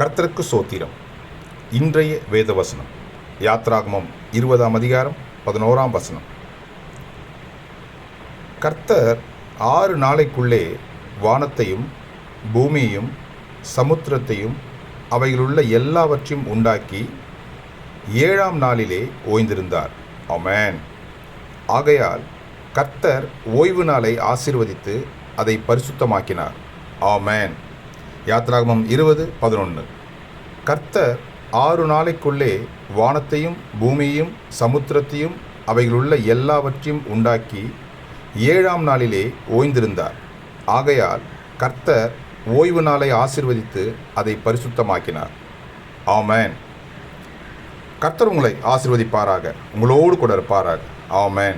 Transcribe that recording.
கர்த்தருக்கு சோத்திரம். இன்றைய வேத வசனம் யாத்ராகமம் இருபதாம் அதிகாரம் பதினோராம் வசனம். கர்த்தர் ஆறு நாளைக்குள்ளே வானத்தையும் பூமியையும் சமுத்திரத்தையும் அவைகளுள்ள எல்லாவற்றையும் உண்டாக்கி ஏழாம் நாளிலே ஓய்ந்திருந்தார். அமேன் ஆகையால் கர்த்தர் ஓய்வு நாளை ஆசிர்வதித்து அதை பரிசுத்தமாக்கினார். ஆமேன். யாத்ராகமம் இருபது பதினொன்று கர்த்தர் ஆறு நாளைக்குள்ளே வானத்தையும் பூமியையும் சமுத்திரத்தையும் அவைகளுள்ள எல்லாவற்றையும் உண்டாக்கி ஏழாம் நாளிலே ஓய்ந்திருந்தார். ஆகையால் கர்த்தர் ஓய்வு நாளை ஆசிர்வதித்து அதை பரிசுத்தமாக்கினார். ஆமேன். கர்த்தர் உங்களை ஆசிர்வதிப்பாராக உங்களோடு கூட இருப்பாராக. ஆமேன்.